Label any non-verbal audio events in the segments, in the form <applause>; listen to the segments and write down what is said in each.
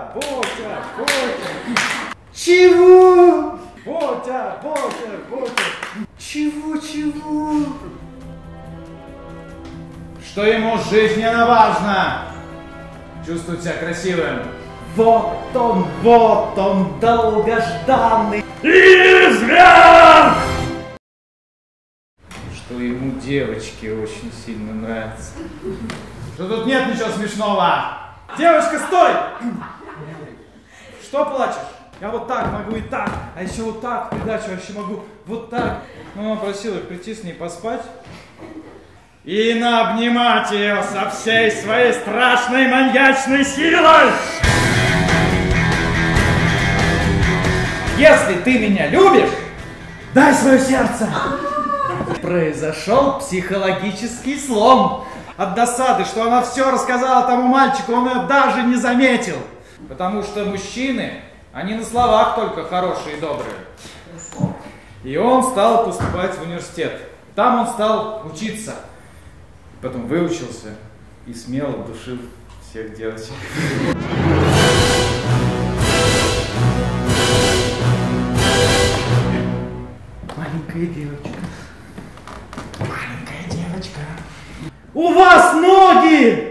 Ботя, Ботя, Ботя. Чего? Ботя, Ботя, Ботя. Чего, чего? Что ему жизненно важно? Чувствовать себя красивым. Вот он, вот он, долгожданный. Изгар! Что ему девочки очень сильно нравятся. Что тут нет ничего смешного. Девочка, стой! Плачешь? Я вот так могу и так, а еще вот так, придачу вообще могу вот так. Ну, он просил их прийти с ней поспать и наобнимать ее со всей своей страшной маньячной силой. Если ты меня любишь, дай свое сердце. Произошел психологический слом. От досады, что она все рассказала тому мальчику, он ее даже не заметил. Потому что мужчины, они на словах только хорошие и добрые. И он стал поступать в университет. Там он стал учиться. Потом выучился и смело душил всех девочек. Маленькая девочка. Маленькая девочка. У вас ноги!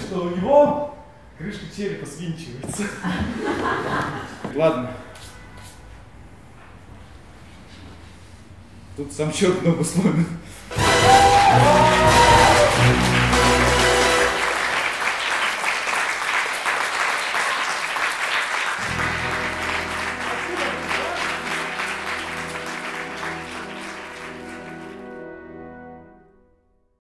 Что у него крышка черепа свинчивается. <laughs> Ладно. Тут сам черт ногу сломит.